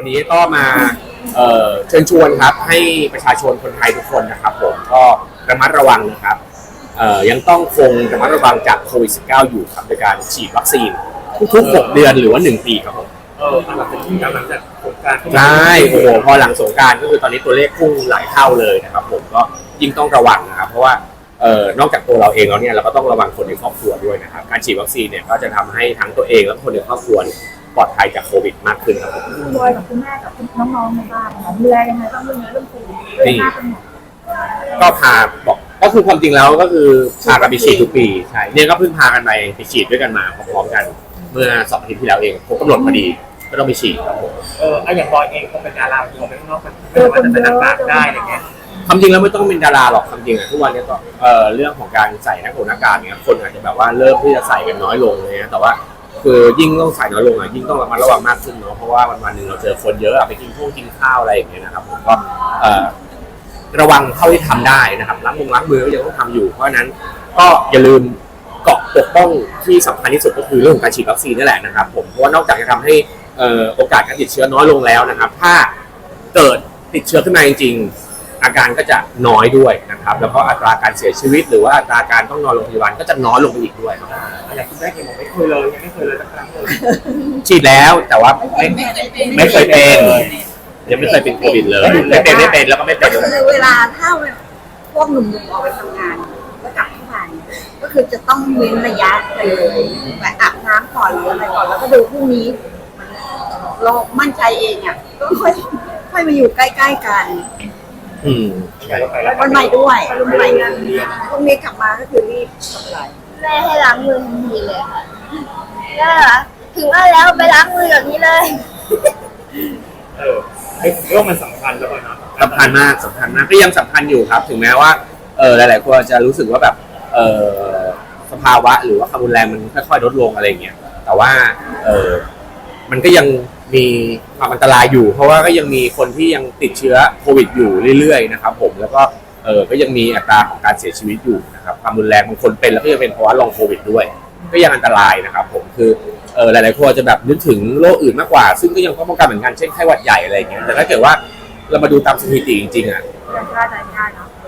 วันนี้ก็มาเอ่อเชิญชวนครับ ให้ประชาชนคนไทยทุกคนนะครับ ผมก็ระมัดระวังนะครับเอ่อยังต้องคงระมัดระวังจากโควิด -19 อยู่ครับโดยการฉีดวัคซีนทุกๆ6เดือนหรือว่า 1 ปีครับผมเออหลังจากที่หลังจากสงกรารใช่โอ้โหพอหลังสงกรารก็คือตอนนี้ตัวเลขพุ่งหลายเท่าเลยนะครับ ผมก็ยิ่งต้องระวังนะครับ เพราะว่าเอ่อนอกจากตัวเราเองแล้วเนี่ยเราก็ต้องระวังคนในครอบครัวด้วยนะครับ การฉีดวัคซีนเนี่ยก็จะทำให้ทั้งตัวเองและคนในครอบครัวเนี่ย ปลอดภัยจากโควิดมากขึ้นครับผมตัวกับคุณแม่กับน้องๆในบ้านนะคะดูแลยังไงบ้างเรื่องนี้เรื่องโควิดเรื่องหน้าเป็นหมดก็พาบอกก็คือความจริงแล้วก็คือพากันไปฉีดทุกปีใช่เนี่ยก็เพิ่งพากันไปไปฉีดด้วยกันมาพร้อมๆกัน เมื่อสองอาทิตย์ที่แล้วเองครบกำหนดพอดีก็ต้องไปฉีดครับผม เออไอะอย่างบอยเองคงเป็นดาราอยู่ไปข้างนอกมันไม่สามารถจะเป็นอากาศได้อะไรเงี้ยความจริงแล้วไม่ต้องเป็นดาราหรอกความจริงอะทุกวันนี้ก็เอ่อเรื่องของการใส่หน้ากากหน้ากากเนี่ยคนอาจจะแบบว่าเริ่มที่จะใส่กันน้อยลงเลยนะแต่ว่า คือยิ่งต้องใส่น้อยลงอะยิ่งต้องระมัดระวังมากขึ้นเนาะเพราะว่าวันวันหนึ่งเราเจอคนเยอะอะไปกินข้าวกินข้าวอะไรอย่างเงี้ยนะครับผมก็เอ่อระวังเท่าที่ทำได้นะครับล้างมือล้างมือก็ยังต้องทำอยู่ เพราะฉะนั้นก็อย่าลืมเกาะปกป้องที่สำคัญที่สุดก็คือเรื่องของการฉีดวัคซีนนี่แหละนะครับผมเพราะว่านอกจากจะทำให้เอ่อโอกาสการติดเชื้อน้อยลงแล้วนะครับ ถ้าเกิดติดเชื้อขึ้นมาจริงๆ อาการก็จะน้อยด้วยนะครับ แล้วก็อัตราการเสียชีวิต หรือว่าอัตราการต้องนอนโรงพยาบาลก็จะน้อยลงไปอีกด้วยครับอย่างคุณแม่เองบอกไม่เคยเลยยังไม่เคยเลยสักครั้งเลยฉีดแล้วแต่ว่าไม่ไม่เคยเป็นยังไม่เคยเป็นโควิดเลยไม่เป็นไม่เป็นแล้วก็ไม่เป็นก็คือเวลาถ้าพวกหนุ่มๆออกไปทำงานแล้วกลับเข้ามาเนี่ยก็คือจะต้องเว้นระยะไปเลยแบบอาบน้ำก่อนหรืออะไรก่อนแล้วก็ดูพรุ่งนี้เรามั่นใจเองอะก็ค่อยค่อยมาอยู่ใกล้ ๆ กัน อืมวันใหม่ด้วยวันใหม่งานพรุ่งนี้กลับมาก็คือรีบทำอะไรแม่ให้ล้างมือทันทีเลยค่ะก็ถึงว่าแล้วไปล้างมือแบบนี้เลย เออไอ้เรื่องมันสำคัญแล้วนะสำคัญมากสำคัญมากก็ยังสำคัญอยู่ครับ ถึงแม้ว่าเออหลาย ๆ คนจะรู้สึกว่าแบบเออสภาวะหรือว่าความรุนแรงมันค่อย ๆ ลดลงอะไรอย่างเงี้ยแต่ว่าเออมันก็ยัง มีความอันตรายอยู่ เพราะว่าก็ยังมีคนที่ยังติดเชื้อโควิดอยู่เรื่อยๆนะครับผมแล้วก็เออก็ยังมีอัตราของการเสียชีวิตอยู่นะครับความรุนแรงบางคนเป็นแล้วก็ยังเป็นภาวะลองโควิดด้วย ก็ยังอันตรายนะครับผมคือเออหลายๆคนจะแบบนึกถึงโรคอื่นมากกว่า ซึ่งก็ยังต้องป้องกันเหมือนกันเช่นไข้หวัดใหญ่อะไรอย่างเงี้ยแต่ถ้าเกิดว่าเรามาดูตามสถิติจริงๆอะ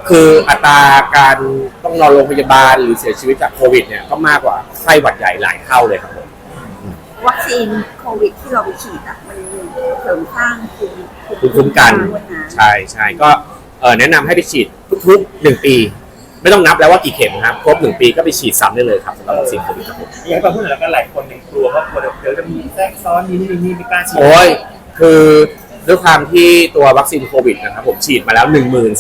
คืออัตราการต้องนอนโรงพยาบาลหรือเสียชีวิตจากโควิดเนี่ยก็มากกว่าไข้หวัดใหญ่หลายเท่าเลยครับผ วัคซีนโควิดที่เราไปฉีดอะมันเสริมสร้างภูมิภูมิคุ้มกันด้วยนะใช่ใช่ก็เออแนะนำให้ไปฉีดทุกๆหนึ่งปี ไม่ต้องนับแล้วว่ากี่เข็มนะครับครบหนึ่งปีก็ไปฉีดซ้ำได้เลยครับสำหรับวัคซีนโควิดครับผมอย่างที่เราพูดแล้วก็หลายคนยังกลัวว่ากลัวเดี๋ยวจะมีแทรกซ้อนนี้นี่นี่ไม่กล้าฉีดโอ้ยคือด้วยความที่ตัววัคซีนโควิดนะครับผมฉีดมาแล้ว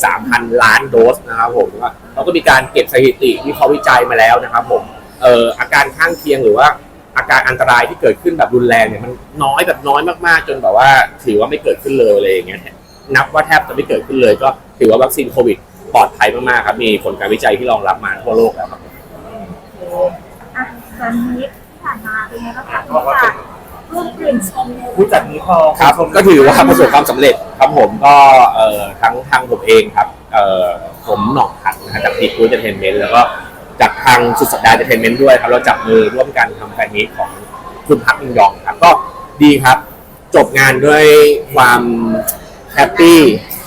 13,000 ล้านโดสนะครับผมว่าเราก็มีการเก็บสถิติที่เขาวิจัยมาแล้วนะครับผมเอ่ออาการข้างเคียงหรือว่า อาการอันตรายที่เกิดขึ้นแบบรุนแรงเนี่ยมันน้อยแบบน้อยมากๆ จนแบบว่าถือว่าไม่เกิดขึ้นเลยอะไรอย่างเงี้ยนับว่าแทบจะไม่เกิดขึ้นเลย ก็ถือว่าวัคซีนโควิดปลอดภัยมากๆครับมีผลการวิจัยที่รองรับมาทั่วโลกแล้วครับอะตอนนี้ที่ผ่านมาเป็นไงบ้างคะเขาบอกว่าเป็นร่วมกลิ่นชมผู้จัดนี้พอครับก็ถือว่าประสบความสำเร็จครับผมก็เอ่อทั้งทางผมเองครับเอ่อผมหนองขันนะฮะจากพีกูเจเทนเมนต์แล้วก็ จากทางสุดสัปดาห์เจเทนเมนต์ด้วยครับ เราจับมือร่วมกันทำแฟนมีตของคุณพักมิงยองครับ ก็ดีครับ จบงานด้วยความแฮปปี้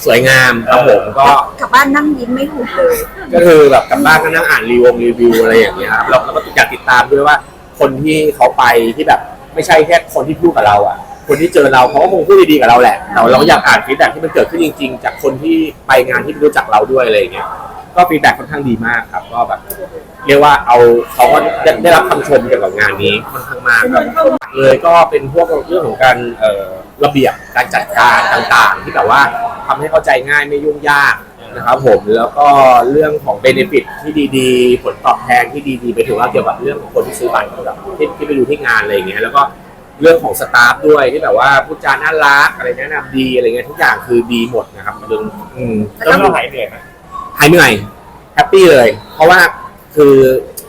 สวยงามครับผมก็กลับบ้านนั่งยิ้มไม่หุบเลย ก็คือแบบกลับบ้านก็นั่งอ่านรีวงรีวิวอะไรอย่างเงี้ยครับเราเราก็อยากติดตามด้วยว่า คนที่เขาไปที่แบบไม่ใช่แค่คนที่พูดกับเราอะ คนที่เจอเราเขาก็คงพูดดีๆกับเราแหละแต่เราก็อยากอ่านฟีดแบ็กที่มันเกิดขึ้นจริง ๆ จากคนที่ไปงานที่ไม่รู้จักเราด้วยอะไรอย่างเงี้ยก็ฟีดแบ็กค่อนข้างดีมากครับ ก็แบบ เรียกว่าเอาเขาก็ได้ได้รับคำชมเกี่ยวกับงานนี้ค่อนข้างมากครับเลยก็เป็นพวกเรื่องของการเอ่อระเบียบการจัดการต่างๆ ที่แบบว่าทำให้เข้าใจง่ายไม่ยุ่งยากนะครับผมแล้วก็เรื่องของเบนฟิตที่ดีๆ ผลตอบแทนที่ดีๆไปถึงว่าเกี่ยวกับเรื่องของคนที่ซื้อบัตรแบบที่ที่ไปดูที่งานอะไรอย่างเงี้ยแล้วก็เรื่องของสตาฟด้วยที่แบบว่าพูดจาน่ารักอะไรแนะนำดีอะไรเงี้ยทุกอย่างคือดีหมดนะครับมันจนอืม แล้วเราหายเหนื่อยไหม หายเหนื่อยแฮปปี้เลย เพราะว่า คือ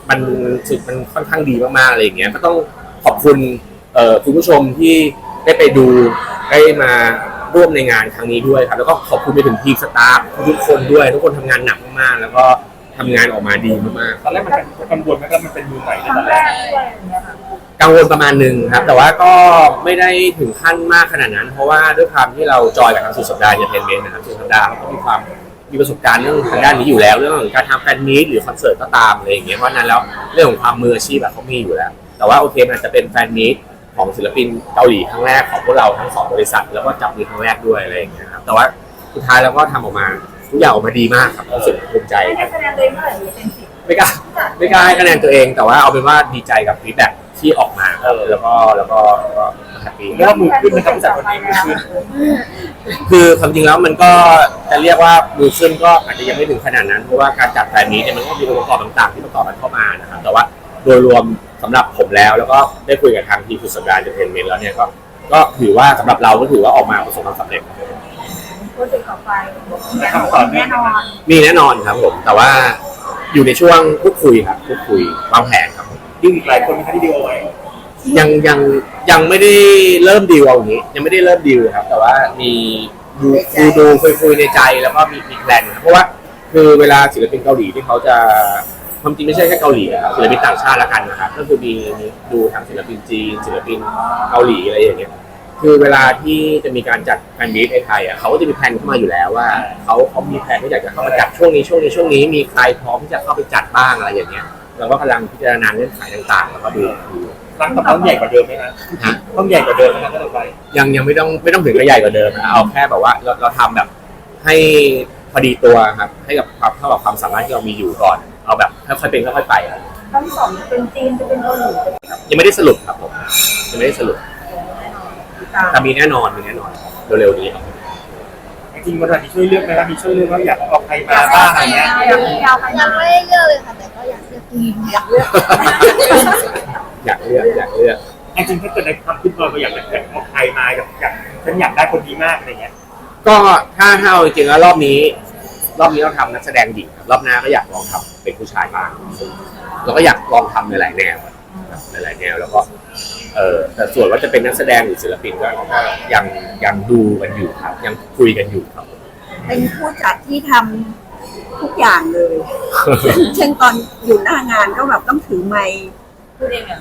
มันสุดมันค่อนข้างดีมากๆอะไรอย่างเงี้ยก็ต้องขอบคุณเอ่อคุณผู้ชมที่ได้ไปดูได้มาร่วมในงานครั้งนี้ด้วยครับ แล้วก็ขอบคุณไปถึงทีมสตาฟทุกคนด้วย ทุกคนทำงานหนักมากๆแล้วก็ทำงานออกมาดีมากตอนแรกมันเป็นกังวลไหมว่ามันเป็นมือใหม่ในครั้ตองนแรแรกกด้วยอะไรอย่างเงี้ยค่ะกังวลประมาณหนึ่งครับ แต่ว่าก็ไม่ได้ถึงขั้นมากขนาดนั้น เพราะว่าด้วยความที่เราจอยกับทางสุดสัปดาห์เอนเตอร์เทนเมนต์นะครับสุดสัปดาห์เขาก็มีความ มีประสบการณ์เรื่องทางด้านนี้อยู่แล้ว เรื่องของการทำแฟนมีตหรือคอนเสิร์ตก็ตามอะไรอย่างเงี้ยเพราะฉะนั้นแล้วเรื่องของความมืออาชีพอะเขามีอยู่แล้ว แต่ว่าโอเคมันอาจจะเป็นแฟนมีตของศิลปินเกาหลีครั้งแรกของพวกเราทั้งสองบริษัท แล้วก็จับมือครั้งแรกด้วยอะไรอย่างเงี้ยครับแต่ว่าสุดท้ายแล้วก็ทำออกมาทุกอย่างออกมาดีมากครับรู้สึกภูมิใจให้คะแนนตัวเองเท่าไหร่เต็มสิบไม่กล้าไม่กล้าให้คะแนนตัวเอง แต่ว่าเอาเป็นว่าดีใจกับฟีดแบ็กที่ออกมาครับแล้วก็แล้วก็ก็แฮปปี้เรี ยกว่ามือขึ้นนะครับจากคนนี้มือขึ้นคือความจริงแล้วมันก็จะเรียกว่ามือขึ้นก็อาจจะยังไม่ถึงขนาดนั้นเพราะว่าการจัดแฟนนี้เนี่ยมันก็มีองค์ประกอบต่างๆ ที่ประกอบกันเข้ามานะครับแต่ว่าโดยรวมสำหรับผมแล้ว แล้วก็ได้คุยกับทางทีมสุดสัปดาห์เดเทนเมนแล้วเนี่ยก็ก็ถือว่าสำหรับเราก็ถือว่าออกมาประสบความสำเร็จโปรเจกต์ต่อไปแต่คำตอบแน่นอนมีแน่นอนครับผม แต่ว่าอยู่ในช่วงพูดคุยครับพูดคุยวางแผนครับผมยิ่งอีกหลายคนไหมคะที่ดีโอไว้ ยังยังยังไม่ได้เริ่มดีลเอาอย่างนี้ ยังไม่ได้เริ่มดีลครับ แต่ว่ามีดูดูดูคุยคุยในใจแล้วก็มีมีแพลนครับเพราะว่าคือเวลาศิลปินเกาหลีที่เขาจะความจริงไม่ใช่แค่เกาหลีนะครับศิลปินต่างชาติละกันนะครับก็คือมีมีดูทางศิลปินจีนศิลปินเกาหลีอะไรอย่างเงี้ยคือเวลาที่จะมีการจัดแฟนมีตในไทยอะเขาก็จะมีแผนเข้ามาอยู่แล้วว่าเขาเขามีแผนที่อยากจะเข้ามาจัดช่วงนี้ช่วงนี้ช่วงนี้มีใครพร้อมที่จะเข้าไปจัดบ้างอะไรอย่างเงี้ยเราก็กำลังพิจารณาเงื่อนไขต่างๆ แล้วก็ดูดูค รั้งต่อไปต้องใหญ่กว่าเดิมไหมคะฮะ ต้องใหญ่กว่าเดิมไหมคะครั้งต่อไปยังยังไม่ต้องไม่ต้องถึงกระใหญ่กว่าเดิมนะเอาแค่แบบว่าเราเราทำแบบให้พอดีตัวครับ ให้กับความเท่ากับความสามารถที่เรามีอยู่ก่อน เอาแบบค่อยๆเป็นค่อยๆไปครับทั้งสองเป็นจีนจะเป็นเกาหลียังไม่ได้สรุปครับผมยังไม่ได้สรุปตามแต่มีแน่นอนมีแน่นอนเร็วๆนี้ครับจริงๆวันนี้ช่วยเลือกไหมครับมีช่วยเลือกว่าอยากเอาใครมาบ้างอะไรเงี้ยอยากยาวไปยังไม่ได้เลือกเลยค่ะ แต่ก็อยากเลือกทีมอยากเลือก อยากเลือกอยากเลือกจริงๆถ้าเกิดในความคิดเราอยากจะเอาใครมาอยากอยากฉันอยากได้คนนี้มากอะไรเงี้ยก็ถ้าถ้าเอาจริงๆแล้วรอบนี้ รอบนี้เราทำนักแสดงหญิงครับรอบหน้าก็อยากลองทำเป็นผู้ชายบ้างเราก็อยากลองทำในหลายแนวครับหลายแนวแล้วก็เออแต่ส่วนว่าจะเป็นนักแสดงหรือศิลปินก็ก็ยังยังดูกันอยู่ครับ ยังคุยกันอยู่ครับ เป็นผู้จัดที่ทำทุกอย่างเลย เช่นตอนอยู่หน้างานก็แบบต้องถือไมค์ พูดเองเหรอ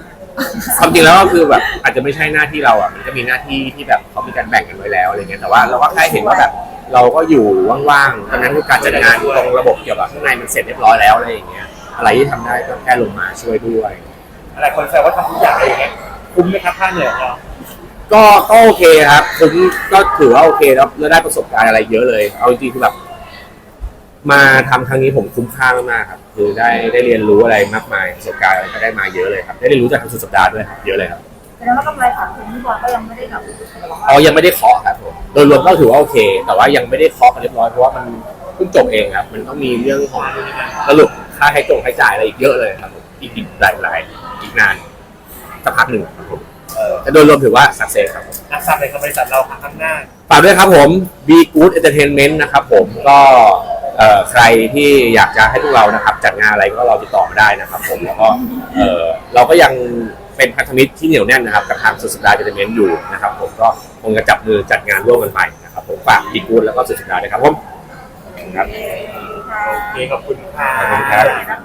ความจริงแล้วก็คือแบบอาจจะไม่ใช่หน้าที่เราอะมันก็มีหน้าที่ที่แบบเขามีการแบ่งกันไว้แล้วอะไรเงี้ยแต่ว่าเราก็แค่เห็นว่าแบบเราก็อยู่ว่างๆตอนนั้นคือการจัดงานตรงระบบเกี่ยวกับข้างในมันเสร็จเรียบร้อยแล้วอะไรอย่างเงี้ยอะไรที่ทำได้ก็แค่ลงมาช่วยด้วยหลายคนแซวว่าทำทุกอย่างอะไรอย่างเงี้ยคุ้มไหมครับค่าเหนื่อยของเราก็ก็โอเคครับผมก็ถือว่าโอเคแล้วแล้วได้ประสบการณ์อะไรเยอะเลย เอาจริงๆคือแบบ มาทำครั้งนี้ผมคุ้มค่ามากๆครับ คือได้ได้เรียนรู้อะไรมากมายประสบการณ์อะไรก็ได้มาเยอะเลยครับ ได้เรียนรู้จากทางสุดสัปดาห์ด้วยครับเยอะเลยครับแสดงว่ากำไรขาดทุนที่บอลก็ยังไม่ได้แบบอ๋อยังไม่ได้เคาะครับผมโดยรวมก็ถือว่าโอเค แต่ว่ายังไม่ได้เคาะกันเรียบร้อยเพราะว่ามันเพิ่งจบเองครับ มันต้องมีเรื่องของสรุปค่าใช้จงค่าใช้จ่ายอะไรอีกเยอะเลยครับผมอีกอีกหลายหลายอีกนานสักพักหนึ่งครับผมเออแต่โดยรวมถือว่าสักเซสครับผมนักทราบในบริษัทเราครั้งหน้า ฝากด้วยครับผม Be Good Entertainment นะครับผมก็ เอ่อใครที่อยากจะให้พวกเรานะครับ จัดงานอะไรก็เราติดต่อมาได้นะครับ ผมแล้วก็เอ่อเราก็ยังเป็นพันธมิตรที่เหนียวแน่นนะครับกับทางสุดสัปดาห์ Entertainment อยู่นะครับ ผมก็คงจะจับมือจัดงานร่วมกันไปนะครับผมฝาก Be Good แล้วก็สุดสัปดาห์ด้วยครับผมครับ โอเคขอบคุณค่ะ ขอบคุณครับ นะคะ